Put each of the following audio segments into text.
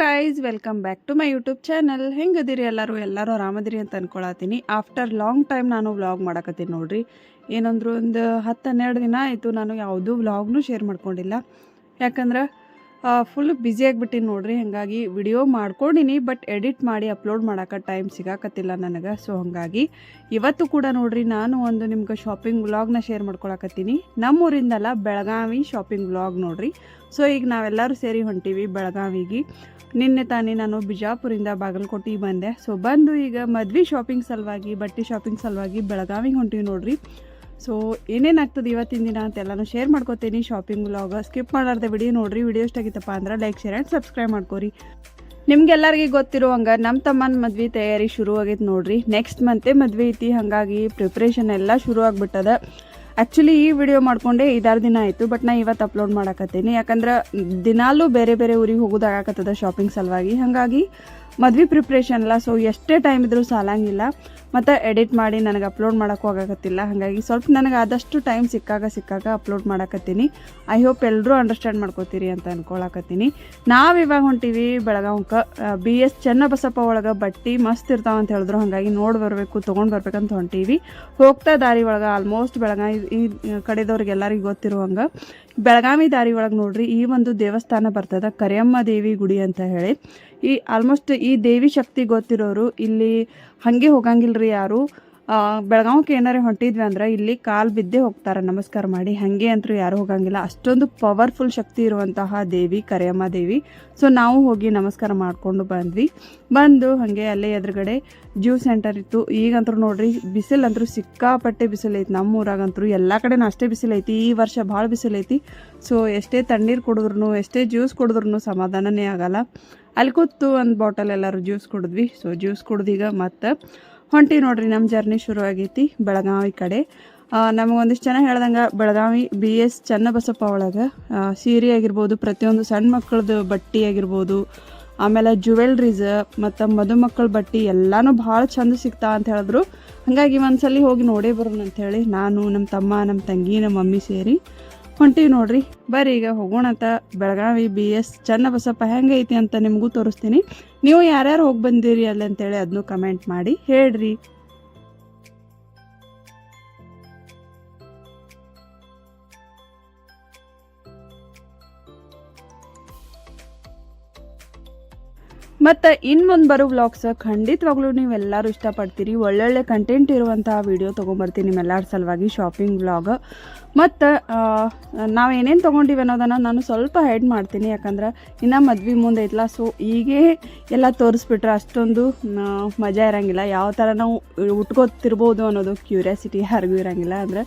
Guys welcome back to my YouTube channel ಹೆಂಗದಿರಿ ಎಲ್ಲರೂ? ಎಲ್ಲರೂ ಆರಾಮದಿರಿ ಅಂತ ಅನ್ಕೊಳತೀನಿ ಆಫ್ಟರ್ ಲಾಂಗ್ ಟೈಮ್ ನಾನು ವ್ಲಾಗ್ ಮಾಡಕತ್ತೀನಿ ನೋಡ್ರಿ. ಏನಂದ್ರು ಒಂದು ಹತ್ತು ಹನ್ನೆರಡು ದಿನ ಆಯಿತು ನಾನು ಯಾವುದೂ ವ್ಲಾಗ್ನೂ ಶೇರ್ ಮಾಡ್ಕೊಂಡಿಲ್ಲ. ಯಾಕಂದ್ರೆ ಫುಲ್ ಬ್ಯುಸಿ ಆಗಿಬಿಟ್ಟಿನಿ ನೋಡ್ರಿ, ಹಾಗಾಗಿ ವಿಡಿಯೋ ಮಾಡ್ಕೊಂಡಿನಿ ಬಟ್ ಎಡಿಟ್ ಮಾಡಿ ಅಪ್ಲೋಡ್ ಮಾಡೋಕೆ ಟೈಮ್ ಸಿಗಾಕತ್ತಿಲ್ಲ ನನಗೆ. ಸೊ ಹಾಗಾಗಿ ಇವತ್ತು ಕೂಡ ನೋಡ್ರಿ, ನಾನು ಒಂದು ನಿಮ್ಗೆ ಶಾಪಿಂಗ್ ವ್ಲಾಗ್ನ ಶೇರ್ ಮಾಡ್ಕೊಳಕತ್ತೀನಿ. ನಮ್ಮೂರಿಂದಲ್ಲ ಬೆಳಗಾವಿ ಶಾಪಿಂಗ್ ವ್ಲಾಗ್ ನೋಡ್ರಿ. ಸೊ ಈಗ ನಾವೆಲ್ಲರೂ ಸೇರಿ ಹೊಂಟೀವಿ ಬೆಳಗಾವಿಗೆ. ನಿನ್ನೆ ತಾನೇ ನಾನು ಬಿಜಾಪುರಿಂದ ಬಾಗಲಕೋಟೆಗೆ ಬಂದೆ. ಸೊ ಬಂದು ಈಗ ಮದ್ವೆ ಶಾಪಿಂಗ್ ಸಲುವಾಗಿ, ಬಟ್ಟೆ ಶಾಪಿಂಗ್ ಸಲುವಾಗಿ ಬೆಳಗಾವಿಗೆ ಹೊಂಟೀವಿ ನೋಡ್ರಿ. ಸೊ ಏನೇನು ಆಗ್ತದೆ ಇವತ್ತಿನ ದಿನ ಅಂತ ಎಲ್ಲಾನು ಶೇರ್ ಮಾಡ್ಕೋತೀನಿ ಶಾಪಿಂಗ್ ವ್ಲಾಗ್ ಸ್ಕಿಪ್ ಮಾಡಾರ್ದೆ ವಿಡಿಯೋ ನೋಡ್ರಿ ವಿಡಿಯೋ ಇಷ್ಟ ಆಗಿತ್ತಪ್ಪ ಅಂದ್ರೆ ಲೈಕ್ ಶೇರ್ ಆ್ಯಂಡ್ ಸಬ್ಸ್ಕ್ರೈಬ್ ಮಾಡ್ಕೋರಿ. ನಿಮ್ಗೆಲ್ಲರಿಗೆ ಗೊತ್ತಿರುವಂಗೆ ನಮ್ಮ ತಮ್ಮನ ಮದ್ವೆ ತಯಾರಿ ಶುರು ಆಗೈತೆ ನೋಡ್ರಿ. ನೆಕ್ಸ್ಟ್ ಮಂತೆ ಮದ್ವೆ ಐತಿ. ಹಾಗಾಗಿ ಪ್ರಿಪ್ರೇಷನ್ ಎಲ್ಲ ಶುರು ಆಗ್ಬಿಟ್ಟದ. ಆ್ಯಕ್ಚುಲಿ ಈ ವಿಡಿಯೋ ಮಾಡ್ಕೊಂಡೆ ಐದಾರು ದಿನ ಆಯಿತು ಬಟ್ ನಾ ಇವತ್ತು ಅಪ್ಲೋಡ್ ಮಾಡಕತ್ತೀನಿ. ಯಾಕಂದ್ರೆ ದಿನಾಲೂ ಬೇರೆ ಬೇರೆ ಊರಿಗೆ ಹೋಗೋದಾಗತ್ತದ ಶಾಪಿಂಗ್ ಸಲುವಾಗಿ. ಹಾಗಾಗಿ ಮದ್ವೆ ಪ್ರಿಪ್ರೇಷನ್ ಅಲ್ಲ ಸೊ ಎಷ್ಟೇ ಟೈಮ್ ಇದ್ರೂ ಸಾಲಂಗಿಲ್ಲ. ಮತ್ತು ಎಡಿಟ್ ಮಾಡಿ ನನಗೆ ಅಪ್ಲೋಡ್ ಮಾಡೋಕ್ಕೂ ಆಗಾಕತ್ತಿಲ್ಲ. ಹಾಗಾಗಿ ಸ್ವಲ್ಪ ನನಗೆ ಆದಷ್ಟು ಟೈಮ್ ಸಿಕ್ಕಾಗ ಸಿಕ್ಕಾಗ ಅಪ್ಲೋಡ್ ಮಾಡಕತ್ತೀನಿ. ಐ ಹೋಪ್ ಎಲ್ಲರೂ ಅಂಡರ್ಸ್ಟ್ಯಾಂಡ್ ಮಾಡ್ಕೋತೀರಿ ಅಂತ ಅನ್ಕೊಳಕತ್ತೀನಿ. ನಾವು ಇವಾಗ ಹೊಂಟೀವಿ ಬೆಳಗಾವ್ಕ. ಬಿ ಎಸ್ ಚನ್ನಬಸಪ್ಪ ಒಳಗೆ ಬಟ್ಟಿ ಮಸ್ತ್ ಇರ್ತಾವ ಅಂತ ಹೇಳಿದ್ರು. ಹಾಗಾಗಿ ನೋಡಿ ಬರಬೇಕು, ತೊಗೊಂಡು ಬರ್ಬೇಕಂತ ಹೊಂಟೀವಿ. ಹೋಗ್ತಾ ದಾರಿ ಒಳಗೆ ಆಲ್ಮೋಸ್ಟ್ ಬೆಳಗಾವಿ, ಈ ಕಡೆದವ್ರಿಗೆ ಎಲ್ಲರಿಗೂ ಗೊತ್ತಿರುವಂಗೆ. ಬೆಳಗಾವಿ ದಾರಿ ಒಳಗೆ ನೋಡ್ರಿ, ಈ ಒಂದು ದೇವಸ್ಥಾನ ಬರ್ತದ ಕರಿಯಮ್ಮ ದೇವಿ ಗುಡಿ ಅಂತ ಹೇಳಿ. ಈ ಆಲ್ಮೋಸ್ಟ್ ಈ ದೇವಿ ಶಕ್ತಿ ಗೊತ್ತಿರೋರು ಇಲ್ಲಿ ಹಾಗೆ ಹೋಗಂಗಿಲ್ರಿ ಯಾರು. ಬೆಳಗಾವಕ್ಕೆ ಏನಾರೇ ಹೊಂಟಿದ್ವಿ ಅಂದ್ರೆ ಇಲ್ಲಿ ಕಾಲು ಬಿದ್ದೇ ಹೋಗ್ತಾರೆ. ನಮಸ್ಕಾರ ಮಾಡಿ. ಹಾಗೆ ಅಂತೂ ಯಾರು ಹೋಗಂಗಿಲ್ಲ. ಅಷ್ಟೊಂದು ಪವರ್ಫುಲ್ ಶಕ್ತಿ ಇರುವಂತಹ ದೇವಿ, ಕರಿಯಮ್ಮ ದೇವಿ. ಸೊ ನಾವು ಹೋಗಿ ನಮಸ್ಕಾರ ಮಾಡಿಕೊಂಡು ಬಂದ್ವಿ. ಬಂದು ಹಾಗೆ ಅಲ್ಲೇ ಎದುರುಗಡೆ ಜ್ಯೂ ಸೆಂಟರ್ ಇತ್ತು. ಈಗಂತೂ ನೋಡ್ರಿ, ಬಿಸಿಲಂತರೂ ಸಿಕ್ಕಾಪಟ್ಟೆ ಬಿಸಿಲು ಐತಿ ನಮ್ಮ ಊರಾಗಂತೂ ಎಲ್ಲ ಕಡೆನೂ ಅಷ್ಟೇ ಬಿಸಿಲೈತಿ. ಈ ವರ್ಷ ಭಾಳ ಬಿಸಿಲೈತಿ. ಸೊ ಎಷ್ಟೇ ತಣ್ಣೀರು ಕುಡಿದ್ರು ಎಷ್ಟೇ ಜ್ಯೂಸ್ ಕುಡಿದ್ರು ಸಮಾಧಾನನೇ ಆಗಲ್ಲ. ಅಲ್ಲಿ ಕೂತು ಒಂದು ಬಾಟಲ್ ಎಲ್ಲರೂ ಜ್ಯೂಸ್ ಕುಡಿದ್ವಿ. ಸೊ ಜ್ಯೂಸ್ ಕುಡ್ದೀಗ ಮತ್ತು ಹೊಂಟಿ ನೋಡ್ರಿ ನಮ್ಮ ಜರ್ನಿ ಶುರು ಆಗೈತಿ ಬೆಳಗಾವಿ ಕಡೆ. ನಮಗೊಂದಿಷ್ಟು ಜನ ಹೇಳ್ದಂಗೆ ಬೆಳಗಾವಿ ಬಿ ಎಸ್ ಚನ್ನಬಸಪ್ಪ ಒಳಗೆ ಸೀರೆ ಆಗಿರ್ಬೋದು, ಪ್ರತಿಯೊಂದು ಸಣ್ಣ ಮಕ್ಕಳದು ಬಟ್ಟೆ ಆಗಿರ್ಬೋದು, ಆಮೇಲೆ ಜುವೆಲ್ರೀಸ್ ಮತ್ತು ಮದುಮಕ್ಕಳ ಬಟ್ಟೆ ಎಲ್ಲನೂ ಭಾಳ ಚಂದ ಸಿಗ್ತಾವ ಅಂತ ಹೇಳಿದ್ರು. ಹಾಗಾಗಿ ಒಂದ್ಸಲಿ ಹೋಗಿ ನೋಡೇ ಬರೋಣ ಅಂಥೇಳಿ ನಾನು ನಮ್ಮ ತಮ್ಮ ನಮ್ಮ ತಂಗಿ ನಮ್ಮ ಮಮ್ಮಿ ಸೇರಿ ಹೊಂಟೀವಿ ನೋಡ್ರಿ. ಬರ್ರಿ ಈಗ ಹೋಗೋಣ ಅಂತ. ಬೆಳಗಾವಿ ಬಿ ಎಸ್ ಚನ್ನಬಸಪ್ಪ ಹೆಂಗೈತಿ ಅಂತ ನಿಮಗೂ ತೋರಿಸ್ತೀನಿ. ನೀವು ಯಾರ್ಯಾರು ಹೋಗಿ ಬಂದಿರಿ ಅಲ್ಲಿ ಅಂತೇಳಿ ಅದನ್ನು ಕಮೆಂಟ್ ಮಾಡಿ ಹೇಳ್ರಿ. ಮತ್ತು ಇನ್ನು ಬರೋ ವ್ಲಾಗ್ಸ್ ಖಂಡಿತವಾಗ್ಲೂ ನೀವೆಲ್ಲರೂ ಇಷ್ಟಪಡ್ತೀರಿ. ಒಳ್ಳೊಳ್ಳೆ ಕಂಟೆಂಟ್ ಇರುವಂತಹ ವಿಡಿಯೋ ತೊಗೊಂಬರ್ತೀನಿ ನಿಮ್ಮೆಲ್ಲರ ಸಲುವಾಗಿ ಶಾಪಿಂಗ್ ವ್ಲಾಗ್ ಮತ್ತು ನಾವು ಏನೇನು ತೊಗೊಂಡಿವಿ ಅನ್ನೋದನ್ನು ನಾನು ಸ್ವಲ್ಪ ಹೈಡ್ ಮಾಡ್ತೀನಿ. ಯಾಕಂದ್ರೆ ಇನ್ನು ಮದ್ವೆ ಮುಂದೆ ಐತಲ್ಲ ಸೊ ಈಗೇ ಎಲ್ಲ ತೋರಿಸ್ಬಿಟ್ರೆ ಅಷ್ಟೊಂದು ಮಜಾ ಇರೋಂಗಿಲ್ಲ. ಯಾವ ಥರ ನಾವು ಉಟ್ಕೋತಿರ್ಬೋದು ಅನ್ನೋದು ಕ್ಯೂರಿಯಾಸಿಟಿ ಯಾರಿಗೂ ಇರೋಂಗಿಲ್ಲ. ಅಂದರೆ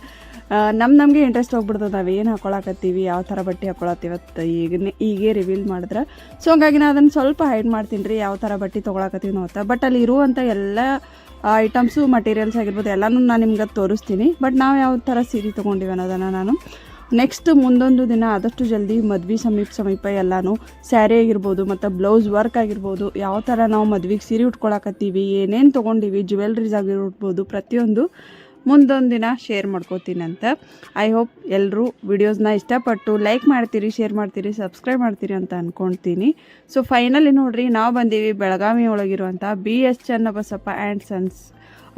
ನಮ್ಮ ನಮಗೆ ಇಂಟ್ರೆಸ್ಟ್ ಹೋಗ್ಬಿಡ್ತದೆ. ನಾವು ಏನು ಹಾಕೊಳಕತ್ತೀವಿ, ಯಾವ ಥರ ಬಟ್ಟೆ ಹಾಕೊಳತ್ತೀವತ್ತು ಈಗನೇ ಈಗೇ ರಿವೀಲ್ ಮಾಡಿದ್ರೆ. ಸೊ ಹಂಗಾಗಿ ನಾನು ಅದನ್ನು ಸ್ವಲ್ಪ ಹೈಡ್ ಮಾಡ್ತೀನಿ ರೀ, ಯಾವ ಥರ ಬಟ್ಟೆ ತೊಗೊಳಕತ್ತೀವಿ ನಾವು ಬಟ್ ಅಲ್ಲಿ ಇರುವಂಥ ಎಲ್ಲ ಐಟಮ್ಸು ಮಟೀರಿಯಲ್ಸ್ ಆಗಿರ್ಬೋದು ಎಲ್ಲನೂ ನಾನು ನಿಮ್ಗೆ ತೋರಿಸ್ತೀನಿ. ಬಟ್ ನಾವು ಯಾವ ಥರ ಸೀರೆ ತೊಗೊಂಡಿವಿ ಅನ್ನೋದನ್ನು ನಾನು. ನೆಕ್ಸ್ಟ್ ಮುಂದೊಂದು ದಿನ ಆದಷ್ಟು ಜಲ್ದಿ ಮದ್ವೆ ಸಮೀಪ ಸಮೀಪ ಎಲ್ಲನೂ ಸ್ಯಾರಿ ಆಗಿರ್ಬೋದು ಮತ್ತು ಬ್ಲೌಸ್ ವರ್ಕ್ ಆಗಿರ್ಬೋದು ಯಾವ ಥರ ನಾವು ಮದ್ವೆಗೆ ಸೀರೆ ಉಟ್ಕೊಳಕತ್ತೀವಿ, ಏನೇನು ತೊಗೊಂಡಿವಿ ಜ್ಯುವೆಲ್ರೀಸ್ ಆಗಿರ್ಬೋದು ಪ್ರತಿಯೊಂದು ಮುಂದೊಂದು ದಿನ ಶೇರ್ ಮಾಡ್ಕೋತೀನಂತ. ಐ ಹೋಪ್ ಎಲ್ಲರೂ ವಿಡಿಯೋಸ್ನ ಇಷ್ಟಪಟ್ಟು ಲೈಕ್ ಮಾಡ್ತೀರಿ ಶೇರ್ ಮಾಡ್ತೀರಿ ಸಬ್ಸ್ಕ್ರೈಬ್ ಮಾಡ್ತೀರಿ ಅಂತ ಅಂದ್ಕೊಳ್ತೀನಿ ಸೊ ಫೈನಲಿ ನೋಡಿರಿ, ನಾವು ಬಂದೀವಿ Belagavi ಒಳಗಿರುವಂಥ B S Channabasappa and sons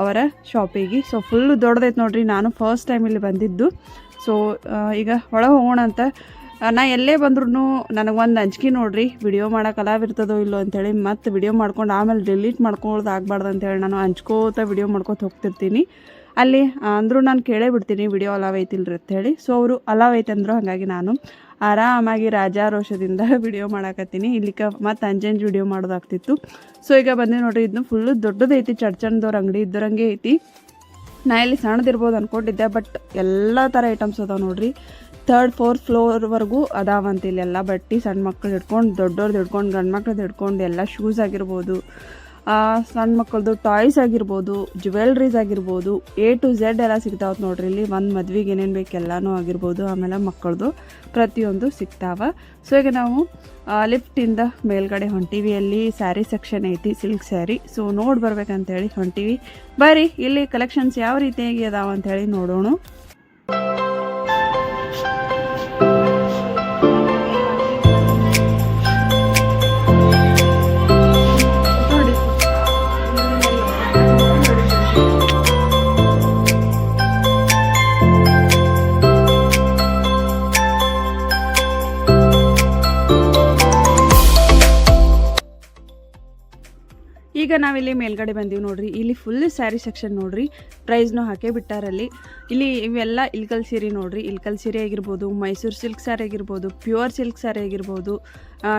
ಅವರ ಶಾಪಿಗೆ ಸೊ ಫುಲ್ಲು ದೊಡ್ಡದೈತೆ ನೋಡಿರಿ, ನಾನು ಫಸ್ಟ್ ಟೈಮ್ ಇಲ್ಲಿ ಬಂದಿದ್ದು. ಸೊ ಈಗ ಒಳಗೆ ಹೋಗೋಣ ಅಂತ. ನಾ ಎಲ್ಲೇ ಬಂದ್ರೂ ನನಗೊಂದು ಅಂಜಿಕೆ ನೋಡಿರಿ ವಿಡಿಯೋ ಮಾಡೋಕೆ ಅಲಾವಿರ್ತದೋ ಇಲ್ಲೋ ಅಂಥೇಳಿ ಮತ್ತೆ ವಿಡಿಯೋ ಮಾಡ್ಕೊಂಡು ಆಮೇಲೆ ಡಿಲೀಟ್ ಮಾಡ್ಕೊಳ್ಳೋದು ಆಗಬಾರ್ದು ಅಂತೇಳಿ ನಾನು ಹಂಚ್ಕೋತ ವಿಡಿಯೋ ಮಾಡ್ಕೊತ ಹೋಗ್ತಿರ್ತೀನಿ. ಅಲ್ಲಿ ಅಂದರೂ ನಾನು ಕೇಳೇ ಬಿಡ್ತೀನಿ ವಿಡಿಯೋ ಅಲಾವ್ ಐತಿಲ್ರಿ ಅಂತ ಹೇಳಿ. ಸೊ ಅವರು ಅಲಾವ್ ಐತೆ ಅಂದರು ಹಾಗಾಗಿ ನಾನು ಆರಾಮಾಗಿ ರಾಜಾರೋಷದಿಂದ ವಿಡಿಯೋ ಮಾಡಾಕತ್ತೀನಿ. ಇಲ್ಲಿಕ ಮತ್ತು ಅಂಜಂಜ್ ವಿಡಿಯೋ ಮಾಡೋದಾಗ್ತಿತ್ತು. ಸೊ ಈಗ ಬಂದೆ ನೋಡ್ರಿ ಇದನ್ನು ಫುಲ್ಲು ದೊಡ್ಡದೈತಿ ಚಡ್ಚಣ್ದವ್ರ ಅಂಗಡಿ ಇದ್ದರಂಗೆ ಐತಿ. ನಾ ಇಲ್ಲಿ ಸಣ್ಣದಿರ್ಬೋದು ಅಂದ್ಕೊಂಡಿದ್ದೆ ಬಟ್ ಎಲ್ಲ ಥರ ಐಟಮ್ಸ್ ಅದಾವೆ ನೋಡ್ರಿ. ತರ್ಡ್ ಫೋರ್ತ್ ಫ್ಲೋರ್ವರೆಗೂ ಅದಾವಂತ ಇಲ್ಲೆಲ್ಲ ಬಟ್ಟೆ ಸಣ್ಣ ಮಕ್ಳು ಹಿಡ್ಕೊಂಡು ದೊಡ್ಡವ್ರದ್ದು ಹಿಡ್ಕೊಂಡು ಗಂಡು ಮಕ್ಳದ್ದು ಹಿಡ್ಕೊಂಡು, ಎಲ್ಲ ಶೂಸ್ ಆಗಿರ್ಬೋದು. ಸಣ್ಣ ಮಕ್ಕಳದು ಟಾಯ್ಸ್ ಆಗಿರ್ಬೋದು, ಜ್ಯುವೆಲ್ರೀಸ್ ಆಗಿರ್ಬೋದು ಎ ಟು ಝೆಡ್ ಎಲ್ಲ ಸಿಗ್ತಾವೆ ನೋಡ್ರಿ. ಇಲ್ಲಿ ಒಂದು ಮದ್ವೆಗೆ ಏನೇನು ಬೇಕು ಎಲ್ಲನೂ ಆಗಿರ್ಬೋದು, ಆಮೇಲೆ ಮಕ್ಕಳದು ಪ್ರತಿಯೊಂದು ಸಿಗ್ತಾವೆ. ಸೊ ಈಗ ನಾವು ಲಿಫ್ಟಿಂದ ಮೇಲ್ಗಡೆ ಹೊಂಟಿವಿ. ಅಲ್ಲಿ ಸ್ಯಾರಿ ಸೆಕ್ಷನ್ ಐತಿ ಸಿಲ್ಕ್ ಸ್ಯಾರಿ ಸೊ ನೋಡಿ ಬರ್ಬೇಕಂತೇಳಿ ಹೊಂಟಿವಿ. ಬರ್ರಿ, ಇಲ್ಲಿ ಕಲೆಕ್ಷನ್ಸ್ ಯಾವ ರೀತಿಯಾಗಿ ಅದಾವ ಅಂತೇಳಿ ನೋಡೋಣ. ಈಗ ನಾವಿಲ್ಲಿ ಮೇಲ್ಗಡೆ ಬಂದೀವಿ ನೋಡ್ರಿ. ಇಲ್ಲಿ ಫುಲ್ ಸ್ಯಾರಿ ಸೆಕ್ಷನ್ ನೋಡ್ರಿ. ಪ್ರೈಸ್ನು ಹಾಕೇ ಬಿಟ್ಟಾರಲ್ಲಿ. ಇಲ್ಲಿ ಇವೆಲ್ಲ ಇಲ್ಕಲ್ ಸೀರೆ ನೋಡ್ರಿ. ಇಲ್ಕಲ್ ಸೀರೆ ಆಗಿರ್ಬೋದು, ಮೈಸೂರು ಸಿಲ್ಕ್ ಸ್ಯಾರಿ ಆಗಿರ್ಬೋದು ಪ್ಯೂರ್ ಸಿಲ್ಕ್ ಸ್ಯಾರಿ ಆಗಿರ್ಬೋದು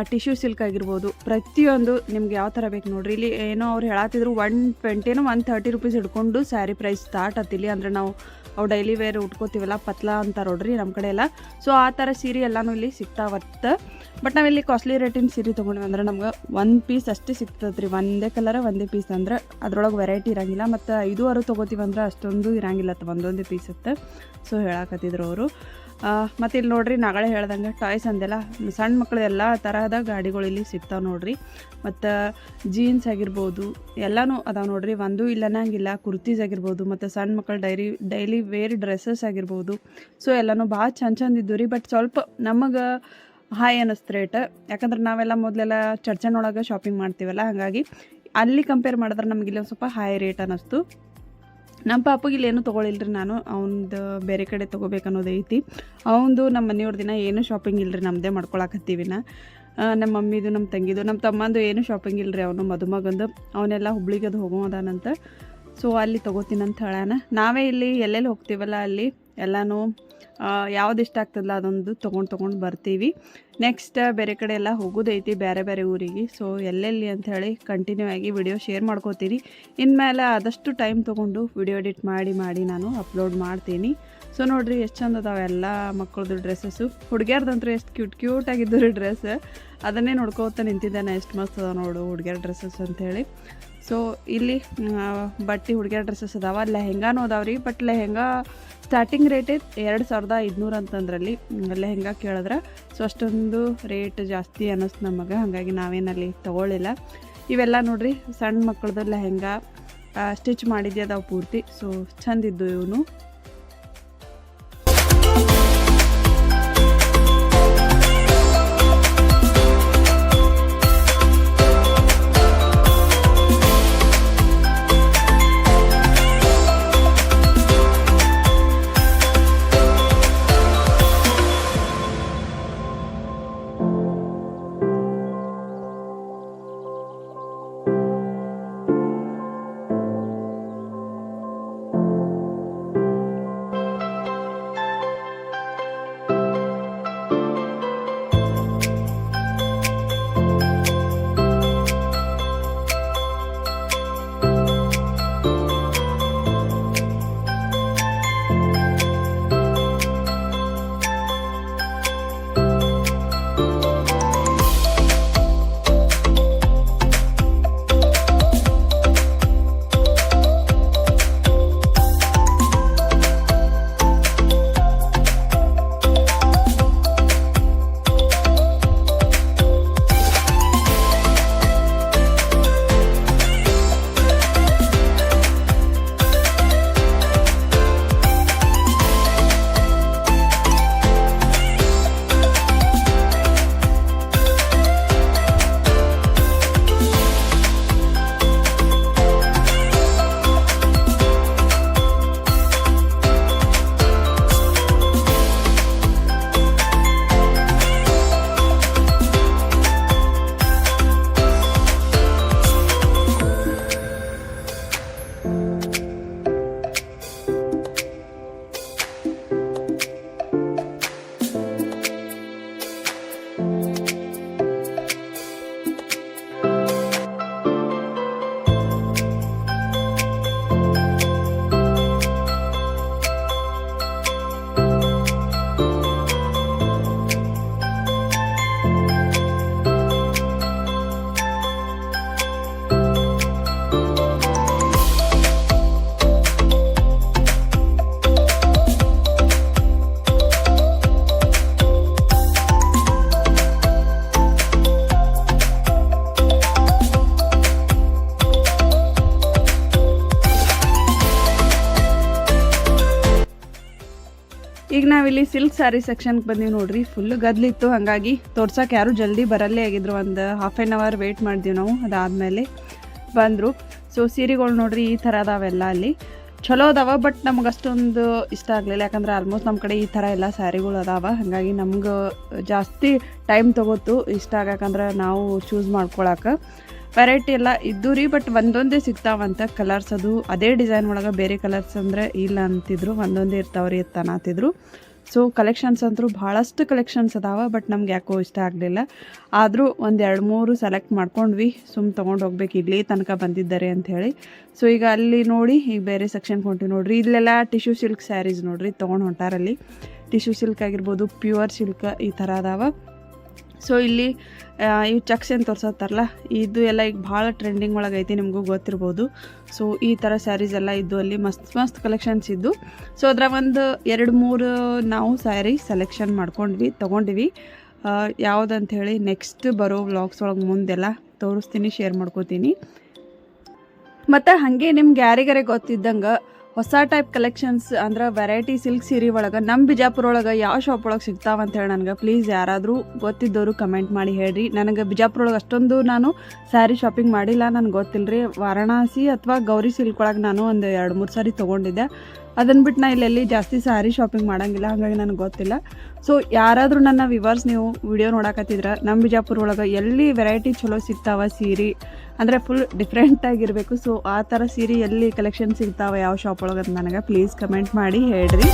ಟಿಶ್ಯೂ ಸಿಲ್ಕ್ ಆಗಿರ್ಬೋದು, ಪ್ರತಿಯೊಂದು ನಿಮ್ಗೆ ಯಾವ ಥರ ಬೇಕು ನೋಡ್ರಿ. ಇಲ್ಲಿ ಏನೋ ಅವ್ರು ಹೇಳತ್ತಿದ್ರು ಒನ್ ಟ್ವೆಂಟಿನೋ ಒನ್ ತರ್ಟಿ ರುಪೀಸ್ ಹಿಡ್ಕೊಂಡು ಸ್ಯಾರಿ ಪ್ರೈಸ್ ಸ್ಟಾರ್ಟ್ ಆತಿಲ್ಲಿ. ಅಂದರೆ ನಾವು ಅವು ಡೈಲಿ ವೇರ್ ಉಟ್ಕೋತೀವಲ್ಲ, ಪತ್ಲ ಅಂತ ನೋಡ್ರಿ ನಮ್ಮ ಕಡೆ ಎಲ್ಲ. ಸೊ ಆ ಥರ ಸೀರೆ ಎಲ್ಲನೂ ಇಲ್ಲಿ ಸಿಗ್ತಾವತ್ತ. ಬಟ್ ನಾವಿಲ್ಲಿ ಕಾಸ್ಟ್ಲಿ ರೇಟಿನ ಸೀರೆ ತೊಗೊಂಡ್ವಿ ಅಂದ್ರೆ ನಮ್ಗೆ ಒಂದು ಪೀಸ್ ಅಷ್ಟೇ ಸಿಗ್ತದೆ ರೀ ಒಂದೇ ಕಲರ್ ಒಂದೇ ಪೀಸ್ ಅಂದ್ರೆ ಅದ್ರೊಳಗೆ ವೆರೈಟಿ ಇರಂಗಿಲ್ಲ. ಮತ್ತು ಐದು ಆರು ತೊಗೋತೀವಿ ಅಂದ್ರೆ ಅಷ್ಟೊಂದು ಇರಂಗಿಲ್ಲ ಒಂದೊಂದೇ ಪೀಸ್ ಇತ್ತು ಸೊ ಹೇಳಾಕತ್ತಿದ್ರು ಅವರು. ಮತ್ತು ಇಲ್ಲಿ ನೋಡ್ರಿ ನಾಗಳೆ ಹೇಳ್ದಂಗೆ ಟಾಯ್ಸ್ ಅಂದೆಲ್ಲ ಸಣ್ಣ ಮಕ್ಕಳು ಎಲ್ಲ ತರಹದ ಗಾಡಿಗಳು ಇಲ್ಲಿ ಸಿಗ್ತಾವೆ ನೋಡ್ರಿ. ಮತ್ತು ಜೀನ್ಸ್ ಆಗಿರ್ಬೋದು, ಎಲ್ಲನೂ ಅದಾವೆ ನೋಡ್ರಿ. ಒಂದು ಇಲ್ಲನಂಗಿಲ್ಲ ಕುರ್ತೀಸ್ ಆಗಿರ್ಬೋದು, ಮತ್ತು ಸಣ್ಣ ಮಕ್ಕಳು ಡೈರಿ, ಡೈಲಿ ವೇರ್ ಡ್ರೆಸ್ಸಸ್ ಆಗಿರ್ಬೋದು. ಸೊ ಎಲ್ಲನೂ ಭಾಳ ಚಂದ ಚಂದ ಇದ್ದು ರೀ ಬಟ್ ಸ್ವಲ್ಪ ನಮಗೆ ಹಾಯ್ ಅನ್ನಿಸ್ತು ರೇಟ್ ಯಾಕಂದ್ರೆ ನಾವೆಲ್ಲ ಮೊದಲೆಲ್ಲ ಚರ್ಚನೊಳಗೆ ಶಾಪಿಂಗ್ ಮಾಡ್ತೀವಲ್ಲ, ಹಾಗಾಗಿ ಅಲ್ಲಿ ಕಂಪೇರ್ ಮಾಡಿದ್ರೆ ನಮಗೆ ಇಲ್ಲಿ ಒಂದು ಸ್ವಲ್ಪ ಹಾಯ್ ರೇಟ್ ಅನ್ನಿಸ್ತು. ನಮ್ಮ ಪಾಪಗೆ ಇಲ್ಲಿ ಏನು ತೊಗೊಳಿಲ್ರಿ ನಾನು, ಅವ್ನದು ಬೇರೆ ಕಡೆ ತೊಗೋಬೇಕು ಅನ್ನೋದು ಐತಿ. ಅವಂದು ನಮ್ಮ ಮನೆಯವ್ರ ದಿನ ಏನೂ ಶಾಪಿಂಗ್ ಇಲ್ಲರಿ ನಮ್ಮದೇ ಮಾಡ್ಕೊಳಕತ್ತೀವಿ ನಾ. ನಮ್ಮ ಮಮ್ಮಿದು ನಮ್ಮ ತಂಗಿದು ನಮ್ಮ ತಮ್ಮಂದು ಏನು ಶಾಪಿಂಗ್ ಇಲ್ಲರಿ ಅವನು ಮದುಮಗಂದು, ಅವನೆಲ್ಲ ಹುಬ್ಳಿಗೆ ಅದು ಹೋಗೋದಾನಂತ ಸೊ ಅಲ್ಲಿ ತೊಗೋತೀನಂತ ಹೇಳಾನ ನಾವೇ ಇಲ್ಲಿ ಎಲ್ಲೆಲ್ಲಿ ಹೋಗ್ತೀವಲ್ಲ ಅಲ್ಲಿ, ಎಲ್ಲನೂ ಯಾವ್ದು ಇಷ್ಟ ಆಗ್ತದಲ್ಲ ಅದೊಂದು ತೊಗೊಂಡು ತೊಗೊಂಡು ಬರ್ತೀವಿ. ನೆಕ್ಸ್ಟ್ ಬೇರೆ ಕಡೆ ಎಲ್ಲ ಹೋಗೋದೈತಿ ಬೇರೆ ಬೇರೆ ಊರಿಗೆ. ಸೊ ಎಲ್ಲೆಲ್ಲಿ ಅಂತ ಹೇಳಿ ಕಂಟಿನ್ಯೂ ಆಗಿ ವಿಡಿಯೋ ಶೇರ್ ಮಾಡ್ಕೋತೀನಿ ಇನ್ಮೇಲೆ ಆದಷ್ಟು ಟೈಮ್ ತೊಗೊಂಡು ವಿಡಿಯೋ ಎಡಿಟ್ ಮಾಡಿ ಮಾಡಿ ನಾನು ಅಪ್ಲೋಡ್ ಮಾಡ್ತೀನಿ. ಸೊ ನೋಡಿರಿ ಎಷ್ಟು ಚಂದ ಅದಾವೆ ಎಲ್ಲ ಮಕ್ಕಳದು ಡ್ರೆಸ್ಸಸ್ಸು ಹುಡುಗಿಯರ್ದಂತೂ ಎಷ್ಟು ಕ್ಯೂಟ್ ಕ್ಯೂಟ್ ಆಗಿದ್ದು ರೀ ಡ್ರೆಸ್ ಅದನ್ನೇ ನೋಡ್ಕೋತ ನಿಂತಿದ್ದಾನೆ. ಎಷ್ಟು ಮಸ್ತ್ ಅದಾವೆ ನೋಡು ಹುಡುಗಿಯರ್ ಡ್ರೆಸ್ಸಸ್ ಅಂಥೇಳಿ ಸೊ ಇಲ್ಲಿ ಬಟ್ಟೆ ಹುಡುಗಿಯ ಡ್ರೆಸ್ಸಸ್ ಅದಾವ. ಲೆಹೆಂಗಾನು ಅದಾವ ರೀ ಬಟ್ ಲೆಹೆಂಗಾ ಸ್ಟಾರ್ಟಿಂಗ್ ರೇಟೇ ಎರಡು ಸಾವಿರದ ಐದುನೂರು ಅಂತಂದ್ರಲ್ಲಿ ಲೆಹೆಂಗಾ ಕೇಳಿದ್ರೆ. ಸೊ ಅಷ್ಟೊಂದು ರೇಟ್ ಜಾಸ್ತಿ ಅನ್ನಿಸ್ತು ನಮಗೆ. ಹಾಗಾಗಿ ನಾವೇನಲ್ಲಿ ತೊಗೊಳ್ಳಿಲ್ಲ ಇವೆಲ್ಲ ನೋಡಿರಿ, ಸಣ್ಣ ಮಕ್ಕಳದ್ದು ಲೆಹೆಂಗಾ ಸ್ಟಿಚ್ ಮಾಡಿದ್ದೆ ಅದಾವ ಪೂರ್ತಿ. ಸೊ ಚಂದಿದ್ದು ಇವನು. ನಾವಿಲ್ಲಿ ಸಿಲ್ಕ್ ಸ್ಯಾರಿ ಸೆಕ್ಷನ್ಗೆ ಬಂದೀವಿ ನೋಡ್ರಿ. ಫುಲ್ ಗದ್ಲಿತ್ತು. ಹಾಗಾಗಿ ತೋರ್ಸಕ್ಕೆ ಯಾರು ಜಲ್ದಿ ಬರಲ್ಲೇ ಆಗಿದ್ರು. ಒಂದು ಹಾಫ್ ಆ್ಯನ್ ಅವರ್ ವೇಟ್ ಮಾಡಿದ್ವಿ ನಾವು. ಅದಾದಮೇಲೆ ಬಂದರು. ಸೊ ಸೀರೆಗಳು ನೋಡ್ರಿ ಈ ಥರ ಅದಾವೆಲ್ಲ ಅಲ್ಲಿ. ಚಲೋ ಅದಾವ ಬಟ್ ನಮ್ಗೆ ಅಷ್ಟೊಂದು ಇಷ್ಟ ಆಗಲಿಲ್ಲ. ಯಾಕಂದ್ರೆ ಆಲ್ಮೋಸ್ಟ್ ನಮ್ಮ ಕಡೆ ಈ ಥರ ಎಲ್ಲ ಸ್ಯಾರಿಗಳು ಅದಾವ. ಹಾಗಾಗಿ ನಮ್ಗೆ ಜಾಸ್ತಿ ಟೈಮ್ ತೊಗೋತು ಇಷ್ಟ ಆಗಕ್ಕಂದ್ರೆ ನಾವು ಚೂಸ್ ಮಾಡ್ಕೊಳಕ್ಕೆ ವೆರೈಟಿ ಎಲ್ಲ ಇದ್ದು ರೀ ಬಟ್ ಒಂದೊಂದೇ ಸಿಗ್ತಾವಂತ ಕಲರ್ಸ್ ಅದು. ಅದೇ ಡಿಸೈನ್ ಒಳಗೆ ಬೇರೆ ಕಲರ್ಸ್ ಅಂದರೆ ಇಲ್ಲ ಅಂತಿದ್ರು, ಒಂದೊಂದೇ ಇರ್ತಾವ್ರಿ ಅನ್ನತಿದ್ರು. ಸೊ ಕಲೆಕ್ಷನ್ಸ್ ಅಂತೂ ಭಾಳಷ್ಟು ಕಲೆಕ್ಷನ್ಸ್ ಅದಾವ ಬಟ್ ನಮ್ಗೆ ಯಾಕೋ ಇಷ್ಟ ಆಗಲಿಲ್ಲ. ಆದರೂ ಒಂದು ಎರಡು ಮೂರು ಸೆಲೆಕ್ಟ್ ಮಾಡ್ಕೊಂಡ್ವಿ, ಸುಮ್ ತೊಗೊಂಡು ಹೋಗ್ಬೇಕು ಇಲ್ಲಿ ತನಕ ಬಂದಿದ್ದಾರೆ ಅಂತ ಹೇಳಿ. ಸೊ ಈಗ ಅಲ್ಲಿ ನೋಡಿ ಈಗ ಬೇರೆ ಸೆಕ್ಷನ್ ಹೊಂಟಿವಿ ನೋಡ್ರಿ. ಇಲ್ಲೆಲ್ಲ ಟಿಶ್ಯೂ ಸಿಲ್ಕ್ ಸ್ಯಾರೀಸ್ ನೋಡ್ರಿ, ತೊಗೊಂಡು ಹೊಂಟಾರಲ್ಲಿ. ಟಿಶ್ಯೂ ಸಿಲ್ಕ್ ಆಗಿರ್ಬೋದು ಪ್ಯೂರ್ ಸಿಲ್ಕ್ ಈ ಥರ ಅದಾವ. ಸೊ ಇಲ್ಲಿ ಈ ಚಕ್ಸ್ ಏನು ತೋರಿಸತ್ತಾರಲ್ಲ, ಇದು ಎಲ್ಲ ಈಗ ಭಾಳ ಟ್ರೆಂಡಿಂಗ್ ಒಳಗೆ ಐತಿ ನಿಮಗೂ ಗೊತ್ತಿರ್ಬೋದು. ಸೊ ಈ ಥರ ಸ್ಯಾರೀಸ್ ಎಲ್ಲ ಇದ್ದು ಅಲ್ಲಿ ಮಸ್ತ್ ಮಸ್ತ್ ಕಲೆಕ್ಷನ್ಸ್ ಇದ್ದು. ಸೊ ಅದರ ಒಂದು ಎರಡು ಮೂರು ನಾವು ಸ್ಯಾರಿ ಸೆಲೆಕ್ಷನ್ ಮಾಡ್ಕೊಂಡ್ವಿ, ತೊಗೊಂಡ್ವಿ. ಯಾವುದಂಥೇಳಿ ನೆಕ್ಸ್ಟ್ ಬರೋ ವ್ಲಾಗ್ಸ್ ಒಳಗೆ ಮುಂದೆಲ್ಲ ತೋರಿಸ್ತೀನಿ ಶೇರ್ ಮಾಡ್ಕೋತೀನಿ. ಮತ್ತು ಹಾಗೆ ನಿಮ್ಗೆ ಯಾರಿಗಾರೆ ಗೊತ್ತಿದ್ದಂಗೆ ಹೊಸ ಟೈಪ್ ಕಲೆಕ್ಷನ್ಸ್ ಅಂದ್ರೆ ವೆರೈಟಿ ಸಿಲ್ಕ್ ಸೀರೆ ಒಳಗೆ ನಮ್ಮ ಬಿಜಾಪುರ ಒಳಗೆ ಯಾವ ಶಾಪ್ ಒಳಗೆ ಸಿಗ್ತಾವ ಅಂತ ಹೇಳಿ ನನಗೆ ಪ್ಲೀಸ್ ಯಾರಾದರೂ ಗೊತ್ತಿದ್ದವರು ಕಮೆಂಟ್ ಮಾಡಿ ಹೇಳ್ರಿ. ನನಗೆ ಬಿಜಾಪುರ ಒಳಗೆ ಅಷ್ಟೊಂದು ನಾನು ಸ್ಯಾರಿ ಶಾಪಿಂಗ್ ಮಾಡಿಲ್ಲ, ನನಗೆ ಗೊತ್ತಿಲ್ಲ ವಾರಣಾಸಿ ಅಥವಾ ಗೌರಿ ಸಿಲ್ಕ್ ಒಳಗೆ ನಾನು ಒಂದು ಎರಡು ಮೂರು ಸಾರಿ ತೊಗೊಂಡಿದ್ದೆ. ಅದನ್ನು ಬಿಟ್ಟು ನಾ ಇಲ್ಲೆಲ್ಲಿ ಜಾಸ್ತಿ ಸ್ಯಾರಿ ಶಾಪಿಂಗ್ ಮಾಡಂಗಿಲ್ಲ, ಹಾಗಾಗಿ ನನಗೆ ಗೊತ್ತಿಲ್ಲ. ಸೊ ಯಾರಾದರೂ ನನ್ನ ವಿವರ್ಸ್ ನೀವು ವಿಡಿಯೋ ನೋಡಕತ್ತಿದ್ರೆ ನಮ್ಮ ಬಿಜಾಪುರ ಒಳಗೆ ಎಲ್ಲಿ ವೆರೈಟಿ ಚಲೋ ಸಿಗ್ತಾವ ಸೀರೆ, ಅಂದರೆ ಫುಲ್ ಡಿಫ್ರೆಂಟಾಗಿರಬೇಕು ಸೊ ಆ ಥರ ಸೀರೆ ಎಲ್ಲಿ ಕಲೆಕ್ಷನ್ ಸಿಗ್ತಾವ, ಯಾವ ಶಾಪ್ ಒಳಗೆ ನನಗೆ ಪ್ಲೀಸ್ ಕಮೆಂಟ್ ಮಾಡಿ ಹೇಳ್ರಿ.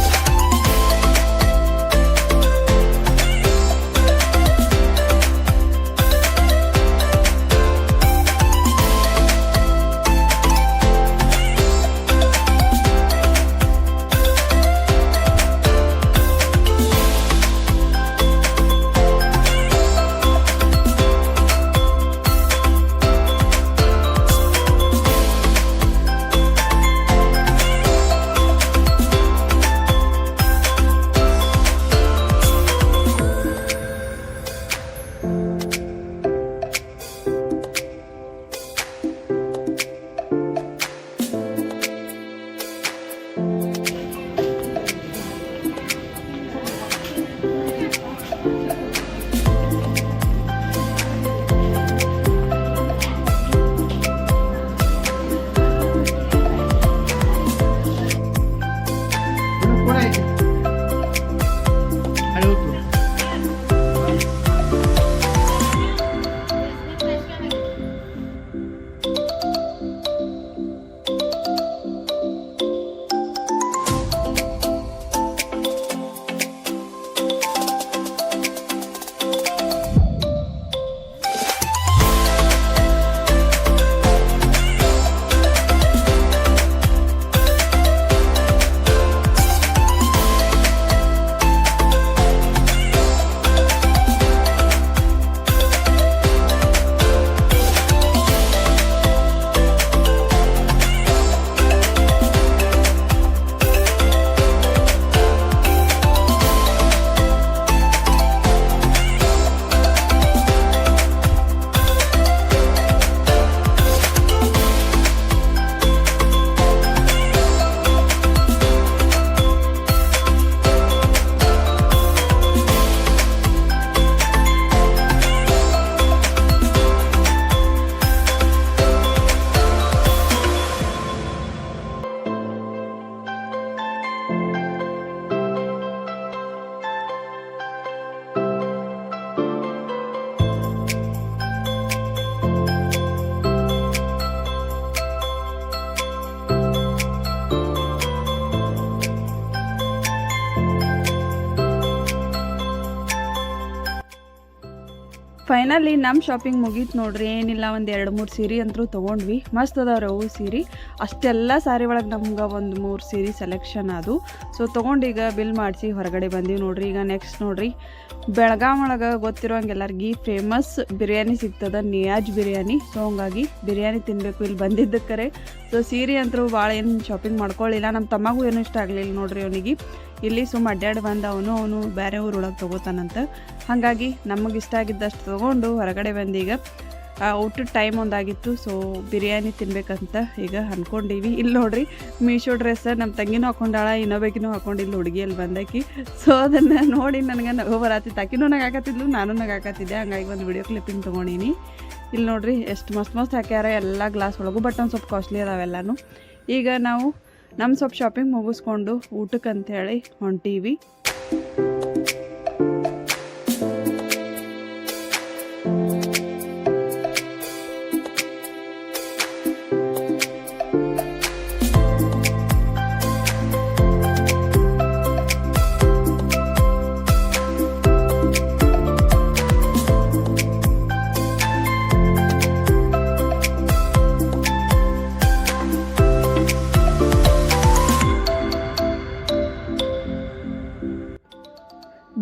ಫೈನಲಿ ನಮ್ಮ ಶಾಪಿಂಗ್ ಮುಗೀತು ನೋಡ್ರಿ. ಏನಿಲ್ಲ, ಒಂದು ಎರಡು ಮೂರು ಸೀರೆ ಅಂತೂ ತೊಗೊಂಡ್ವಿ. ಮಸ್ತ್ ಅದಾವ್ರಿ ಅವು ಸೀರೆ. ಅಷ್ಟೆಲ್ಲ ಸಾರಿ ಒಳಗೆ ನಮ್ಗೆ ಒಂದು ಮೂರು ಸೀರೆ ಸೆಲೆಕ್ಷನ್ ಅದು ಸೊ ಈಗ ಬಿಲ್ ಮಾಡಿಸಿ ಹೊರಗಡೆ ಬಂದೀವಿ ನೋಡ್ರಿ. ಈಗ ನೆಕ್ಸ್ಟ್ ನೋಡ್ರಿ. ಬೆಳಗಾಂ ಒಳಗೆ ಗೊತ್ತಿರೋಂಗೆ ಎಲ್ಲರಿಗೆ ಫೇಮಸ್ ಬಿರಿಯಾನಿ ಸಿಗ್ತದ, ನಿಯಾಜ್ ಬಿರಿಯಾನಿ. ಸೊ ಹಂಗಾಗಿ ಬಿರಿಯಾನಿ ತಿನ್ನಬೇಕು ಇಲ್ಲಿ ಬಂದಿದ್ದಕ್ಕರೆ ಸೊ ಸೀರೆ ಅಂತೂ ಭಾಳ ಏನು ಶಾಪಿಂಗ್ ಮಾಡ್ಕೊಳ್ಳಿಲ್ಲ ನಮ್ಮ ತಮ್ಮಗೂ ಏನು ಇಷ್ಟ ಆಗಲಿಲ್ಲ ನೋಡ್ರಿ ಅವನಿಗೆ. ಇಲ್ಲಿ ಸುಮ್ಮ ಅಡ್ಡಾಡಿ ಬಂದ ಅವನು ಅವನು ಬೇರೆ ಊರೊಳಗೆ ತೊಗೋತಾನಂತ. ಹಾಗಾಗಿ ನಮಗೆ ಇಷ್ಟ ಆಗಿದ್ದಷ್ಟು ತೊಗೊಂಡು ಹೊರಗಡೆ ಬಂದೀಗ ಊಟದ ಟೈಮ್ ಒಂದಾಗಿತ್ತು. ಸೊ ಬಿರಿಯಾನಿ ತಿನ್ಬೇಕಂತ ಈಗ ಅಂದ್ಕೊಂಡೀವಿ ಇಲ್ಲಿ ನೋಡ್ರಿ ಮೀಶೋ ಡ್ರೆಸ್ ನಮ್ಮ ತಂಗಿನೂ ಹಾಕೊಂಡಾಳ ಇನ್ನೊಬ್ಬಕ್ಕಿನೂ ಹಾಕೊಂಡಿಲ್ಲ ಹುಡುಗಿ ಅಲ್ಲಿ ಬಂದಾಕಿ. ಸೊ ಅದನ್ನು ನೋಡಿ ನನಗೆ ನಗು ಬರತ್ತಿತ್ತು ಆಕಿನೂ ನಗಾಕತ್ತಿದ್ಲು ನಾನು ನಗಾಕತ್ತಿದ್ದೆ ಹಂಗಾಗಿ ಒಂದು ವಿಡಿಯೋ ಕ್ಲಿಪ್ಪಿಂಗ್ ತೊಗೊಂಡೀನಿ. ಇಲ್ಲಿ ನೋಡ್ರಿ, ಎಷ್ಟು ಮಸ್ತ್ ಮಸ್ತ್ ಹಾಕ್ಯಾರ. ಎಲ್ಲ ಗ್ಲಾಸ್ ಒಳಗೂ ಬಟ್ ಒಂದು ಸ್ವಲ್ಪ ಕಾಸ್ಟ್ಲಿ ಅದಾವೆಲ್ಲನೂ ಈಗ ನಾವು ನಮ್ಮ ಸ್ವಲ್ಪ ಶಾಪಿಂಗ್ ಮುಗಿಸ್ಕೊಂಡು ಊಟಕ್ಕೆ ಅಂತೇಳಿ ಹೊಂಟೀವಿ.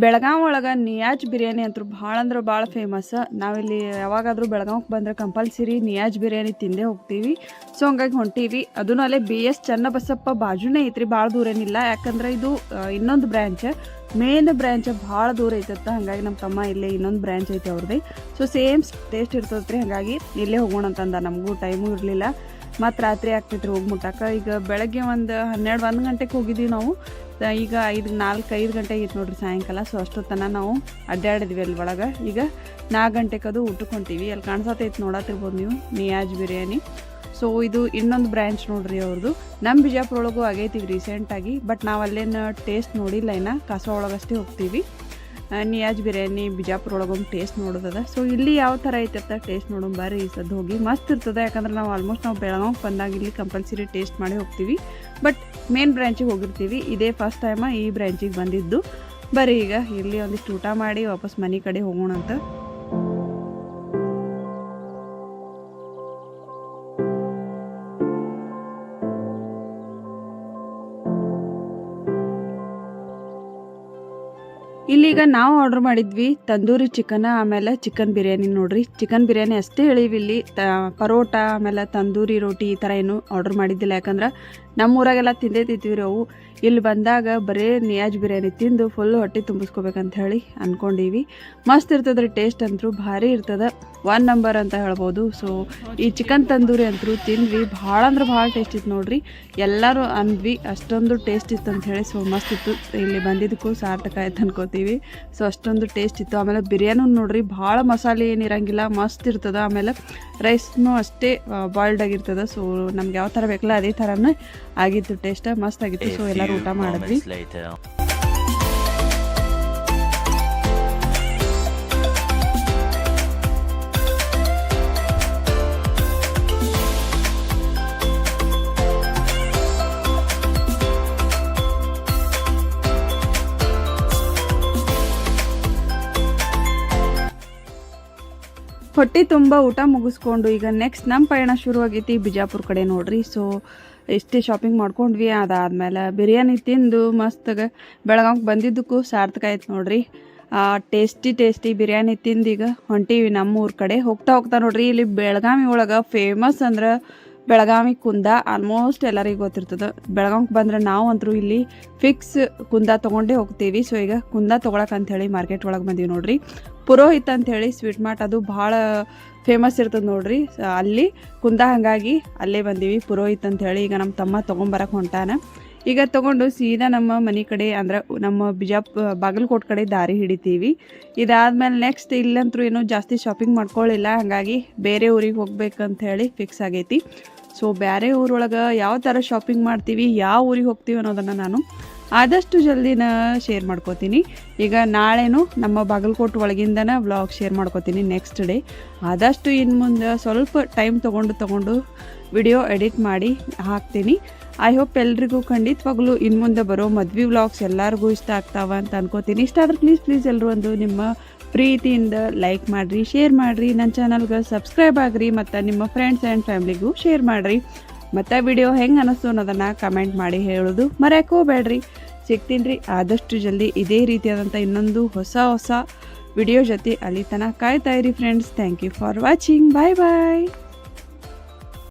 ಬೆಳಗಾವಿ ಒಳಗೆ ನಿಯಾಜ್ ಬಿರಿಯಾನಿ ಅಂತೂ ಭಾಳ ಅಂದ್ರೆ ಭಾಳ ಫೇಮಸ್ ನಾವಿಲ್ಲಿ ಯಾವಾಗಾದರೂ ಬೆಳಗಾವಿಗೆ ಬಂದರೆ ಕಂಪಲ್ಸರಿ ನಿಯಾಜ್ ಬಿರಿಯಾನಿ ತಿಂದೇ ಹೋಗ್ತೀವಿ. ಸೊ ಹಂಗಾಗಿ ಹೊಂಟೀವಿ. ಅದೂ ಅಲ್ಲೇ ಬಿ ಎಸ್ ಚನ್ನಬಸಪ್ಪ ಬಾಜುನೇ ಐತ್ರಿ ಭಾಳ ದೂರ ಏನಿಲ್ಲ. ಯಾಕಂದ್ರೆ ಇದು ಇನ್ನೊಂದು ಬ್ರ್ಯಾಂಚ್ ಮೇನ್ ಬ್ರ್ಯಾಂಚ್ ಭಾಳ ದೂರ ಐತತ್ತ ಹಾಗಾಗಿ ನಮ್ಮ ತಮ್ಮ ಇಲ್ಲೇ ಇನ್ನೊಂದು ಬ್ರ್ಯಾಂಚ್ ಐತೆ ಅವ್ರದ್ದು ಸೊ ಸೇಮ್ ಟೇಸ್ಟ್ ಇರ್ತದ್ರಿ ಹಾಗಾಗಿ ಇಲ್ಲೇ ಹೋಗೋಣ ಅಂತಂದ. ನಮಗೂ ಟೈಮು ಇರಲಿಲ್ಲ. ಮತ್ತು ರಾತ್ರಿ ಆಗ್ತೈತ್ರಿ ಹೋಗಿ ಮುಟ್ಟಕ್ಕೆ ಈಗ ಬೆಳಗ್ಗೆ ಒಂದು ಹನ್ನೆರಡು, ಒಂದು ಗಂಟೆಗೆ ಹೋಗಿದ್ದೀವಿ ನಾವು. ಈಗ ಐದು ನಾಲ್ಕು ಐದು ಗಂಟೆ ಆಗಿತ್ತು ನೋಡ್ರಿ ಸಾಯಂಕಾಲ. ಸೊ ಅಷ್ಟೊತ್ತನ ನಾವು ಅಡ್ಡಾಡಿದ್ವಿ ಅಲ್ಲಿ ಒಳಗೆ. ಈಗ ನಾಲ್ಕು ಗಂಟೆಗೆ ಅದು ಊಟಕ್ಕೆ ಅಲ್ಲಿ ಕಾಣಿಸತೈತೆ ನೋಡತ್ತಿರ್ಬೋದು ನೀವು, ನಿಯಾಜ್ ಬಿರಿಯಾನಿ. ಸೊ ಇದು ಇನ್ನೊಂದು ಬ್ರ್ಯಾಂಚ್ ನೋಡ್ರಿ ಅವ್ರದ್ದು ನಮ್ಮ ಬಿಜಾಪುರ ಒಳಗೂ ಆಗೈತಿ ರೀಸೆಂಟಾಗಿ ಬಟ್ ನಾವು ಅಲ್ಲೇನು ಟೇಸ್ಟ್ ನೋಡಿಲ್ಲ ಇನ್ನು. ಕಸ ಒಳಗಷ್ಟೇ ಹೋಗ್ತೀವಿ. ನಿಯಾಜ್ ಬಿರಿಯಾನಿ ಬಿಜಾಪುರ ಒಳಗೊಂದು ಟೇಸ್ಟ್ ನೋಡೋದದ. ಸೊ ಇಲ್ಲಿ ಯಾವ ಥರ ಅಂತ ಟೇಸ್ಟ್ ನೋಡೋಣ ಬರ್ರಿ ಈ ಸದ್ದು ಹೋಗಿ. ಮಸ್ತ್ ಇರ್ತದೆ, ಯಾಕಂದ್ರೆ ನಾವು ಆಲ್ಮೋಸ್ಟ್ ನಾವು ಬೆಳಗಾವಿಗೆ ಬಂದಾಗ ಇಲ್ಲಿ ಕಂಪಲ್ಸರಿ ಟೇಸ್ಟ್ ಮಾಡಿ ಹೋಗ್ತೀವಿ. ಬಟ್ ಮೇನ್ ಬ್ರ್ಯಾಂಚಿಗೆ ಹೋಗಿರ್ತೀವಿ. ಇದೇ ಫಸ್ಟ್ ಟೈಮ ಈ ಬ್ರ್ಯಾಂಚಿಗೆ ಬಂದಿದ್ದು. ಬರೀ ಈಗ ಇಲ್ಲಿ ಒಂದಿಷ್ಟು ಊಟ ಮಾಡಿ ವಾಪಸ್ ಮನೆ ಕಡೆ ಹೋಗೋಣ ಅಂತ ಇಲ್ಲೀಗ ನಾವು ಆರ್ಡರ್ ಮಾಡಿದ್ವಿ ತಂದೂರಿ ಚಿಕನ್ ಆಮೇಲೆ ಚಿಕನ್ ಬಿರಿಯಾನಿ ನೋಡ್ರಿ. ಚಿಕನ್ ಬಿರಿಯಾನಿ ಅಷ್ಟೇ ಹೇಳಿವಿ ಇಲ್ಲಿ. ಪರೋಟ, ಆಮೇಲೆ ತಂದೂರಿ ರೋಟಿ ಈ ಥರ ಏನು ಆರ್ಡರ್ ಮಾಡಿದ್ದಿಲ್ಲ. ಯಾಕಂದ್ರೆ ನಮ್ಮ ಊರಾಗೆಲ್ಲ ತಿಂದೇ ತಿಂತೀವಿ ಅವು. ಇಲ್ಲಿ ಬಂದಾಗ ಬರೀ ನಿಯಾಜ್ ಬಿರಿಯಾನಿ ತಿಂದು ಫುಲ್ ಹೊಟ್ಟೆ ತುಂಬಿಸ್ಕೋಬೇಕಂತ ಹೇಳಿ ಅಂದ್ಕೊಂಡೀವಿ ಮಸ್ತ್ ಇರ್ತದ್ರಿ ಟೇಸ್ಟ್ ಅಂತೂ, ಭಾರಿ ಇರ್ತದೆ. ಒನ್ ನಂಬರ್ ಅಂತ ಹೇಳ್ಬೋದು. ಸೊ ಈ ಚಿಕನ್ ತಂದೂರಿ ಅಂತೂ ತಿಂದ್ವಿ. ಭಾಳ ಅಂದ್ರೆ ಭಾಳ ಟೇಸ್ಟ್ ಇತ್ತು ನೋಡ್ರಿ. ಎಲ್ಲರೂ ಅಂದ್ವಿ ಅಷ್ಟೊಂದು ಟೇಸ್ಟ್ ಇತ್ತು ಅಂತ ಹೇಳಿ. ಸೊ ಮಸ್ತ್ ಇತ್ತು. ಇಲ್ಲಿ ಬಂದಿದ್ದಕ್ಕೂ ಸಾರ್ಥಕ ಆಯ್ತು ಅನ್ಕೋತೀವಿ. ಸೊ ಅಷ್ಟೊಂದು ಟೇಸ್ಟ್ ಇತ್ತು. ಆಮೇಲೆ ಬಿರಿಯಾನಿ ನೋಡ್ರಿ ಭಾಳ ಮಸಾಲೆ ಏನಿರಂಗಿಲ್ಲ ಮಸ್ತ್ ಇರ್ತದೆ. ಆಮೇಲೆ ರೈಸ್ನು ಅಷ್ಟೇ ಬಾಯ್ಲ್ಡ್ ಆಗಿರ್ತದೆ. ಸೊ ನಮ್ಗೆ ಯಾವ ಥರ ಬೇಕಲ್ಲ ಅದೇ ಥರನೇ ಆಗಿತ್ತು ಟೇಸ್ಟ್ ಮಸ್ತ್ ಆಗಿತ್ತು. ಸೊ ಎಲ್ಲರೂ ಊಟ ಮಾಡಿದ್ವಿ. ಹೊಟ್ಟೆ ತುಂಬ ಊಟ ಮುಗಿಸ್ಕೊಂಡು ಈಗ ನೆಕ್ಸ್ಟ್ ನಮ್ಮ ಪಯಣ ಶುರುವಾಗೈತಿ ಬಿಜಾಪುರ ಕಡೆ ನೋಡ್ರಿ. ಸೊ ಇಷ್ಟೇ ಶಾಪಿಂಗ್ ಮಾಡ್ಕೊಂಡ್ವಿ, ಅದಾದ್ಮೇಲೆ ಬಿರಿಯಾನಿ ತಿಂದು ಮಸ್ತಾಗ ಬೆಳಗಾವಿಗೆ ಬಂದಿದ್ದಕ್ಕೂ ಸಾರ್ಥಕ ಆಯ್ತು ನೋಡ್ರಿ. ಟೇಸ್ಟಿ ಟೇಸ್ಟಿ ಬಿರಿಯಾನಿ ತಿಂದು ಈಗ ಹೊಂಟೀವಿ ನಮ್ಮ ಊರ ಕಡೆ. ಹೋಗ್ತಾ ಹೋಗ್ತಾ ನೋಡ್ರಿ, ಇಲ್ಲಿ ಬೆಳಗಾವಿ ಒಳಗೆ ಫೇಮಸ್ ಅಂದ್ರೆ ಬೆಳಗಾವಿ ಕುಂದ ಆಲ್ಮೋಸ್ಟ್ ಎಲ್ಲರಿಗೂ ಗೊತ್ತಿರ್ತದೆ. ಬೆಳಗಾವಿಗೆ ಬಂದ್ರೆ ನಾವು ಅಂತರೂ ಇಲ್ಲಿ ಫಿಕ್ಸ್ ಕುಂದ ತಗೊಂಡೇ ಹೋಗ್ತೀವಿ. ಸೊ ಈಗ ಕುಂದ ತೊಗೊಳಕ್ಕೆ ಅಂಥೇಳಿ ಮಾರ್ಕೆಟ್ ಒಳಗೆ ಬಂದೀವಿ ನೋಡ್ರಿ. ಪುರೋಹಿತ್ ಅಂಥೇಳಿ ಸ್ವೀಟ್ ಮಾರ್ಟ್ ಅದು ಭಾಳ ಫೇಮಸ್ ಇರ್ತದೆ ನೋಡ್ರಿ. ಅಲ್ಲಿ ಕುಂದ ಹಾಗಾಗಿ ಅಲ್ಲೇ ಬಂದೀವಿ ಪುರೋಹಿತ್ ಅಂಥೇಳಿ ಈಗ ನಮ್ಮ ತಮ್ಮ ತೊಗೊಂಬರಕ್ಕೆ ಹೊಂಟಾನ. ಈಗ ತೊಗೊಂಡು ಸೀದಾ ನಮ್ಮ ಮನೆ ಕಡೆ ಅಂದ್ರೆ ನಮ್ಮ ಬಿಜಾಪ್ ಬಾಗಲಕೋಟ್ ಕಡೆ ದಾರಿ ಹಿಡಿತೀವಿ. ಇದಾದ್ಮೇಲೆ ನೆಕ್ಸ್ಟ್ ಇಲ್ಲಂತೂ ಏನೂ ಜಾಸ್ತಿ ಶಾಪಿಂಗ್ ಮಾಡ್ಕೊಳ್ಳಿಲ್ಲ ಹಾಗಾಗಿ ಬೇರೆ ಊರಿಗೆ ಹೋಗ್ಬೇಕಂತ ಹೇಳಿ ಫಿಕ್ಸ್ ಆಗೈತಿ. ಸೊ ಬೇರೆ ಊರೊಳಗೆ ಯಾವ ಥರ ಶಾಪಿಂಗ್ ಮಾಡ್ತೀವಿ, ಯಾವ ಊರಿಗೆ ಹೋಗ್ತೀವಿ ಅನ್ನೋದನ್ನು ನಾನು ಆದಷ್ಟು ಜಲ್ದಿನ ಶೇರ್ ಮಾಡ್ಕೋತೀನಿ. ಈಗ ನಾಳೆನೂ ನಮ್ಮ ಬಾಗಲಕೋಟೆ ಒಳಗಿಂದನ ವ್ಲಾಗ್ ಶೇರ್ ಮಾಡ್ಕೋತೀನಿ ನೆಕ್ಸ್ಟ್ ಡೇ ಆದಷ್ಟು ಇನ್ನು ಮುಂದೆ ಸ್ವಲ್ಪ ಟೈಮ್ ತೊಗೊಂಡು ತೊಗೊಂಡು ವಿಡಿಯೋ ಎಡಿಟ್ ಮಾಡಿ ಹಾಕ್ತೀನಿ. ಐ ಹೋಪ್ ಎಲ್ರಿಗೂ ಖಂಡಿತವಾಗ್ಲೂ ಇನ್ನು ಮುಂದೆ ಬರೋ ಮದ್ವೆ ವ್ಲಾಗ್ಸ್ ಎಲ್ಲರಿಗೂ ಇಷ್ಟ ಆಗ್ತಾವ ಅಂತ ಅನ್ಕೋತೀನಿ. ಇಷ್ಟ ಆದರೆ ಪ್ಲೀಸ್ ಪ್ಲೀಸ್ ಎಲ್ಲರೂ ಒಂದು ನಿಮ್ಮ ಪ್ರೀತಿಯಿಂದ ಲೈಕ್ ಮಾಡಿರಿ ಶೇರ್ ಮಾಡಿರಿ. ನನ್ನ ಚಾನಲ್ಗೆ ಸಬ್ಸ್ಕ್ರೈಬ್ ಆಗಿರಿ ಮತ್ತು ನಿಮ್ಮ ಫ್ರೆಂಡ್ಸ್ ಆ್ಯಂಡ್ ಫ್ಯಾಮ್ಲಿಗೂ ಶೇರ್ ಮಾಡಿರಿ. ಮತ್ತು ವಿಡಿಯೋ ಹೆಂಗೆ ಅನ್ನಿಸ್ತು ಅನ್ನೋದನ್ನು ಕಮೆಂಟ್ ಮಾಡಿ ಹೇಳೋದು ಮರೆಯೋಕ್ಕೂ ಬೇಡ್ರಿ ಸಿಗ್ತೀನಿ ರೀ. ಆದಷ್ಟು ಜಲ್ದಿ ಇದೇ ರೀತಿಯಾದಂಥ ಇನ್ನೊಂದು ಹೊಸ ಹೊಸ ವಿಡಿಯೋ ಜೊತೆ ಅಲ್ಲಿ ತನಕ ಕಾಯ್ತಾ ಇರಿ friends thank you for watching bye bye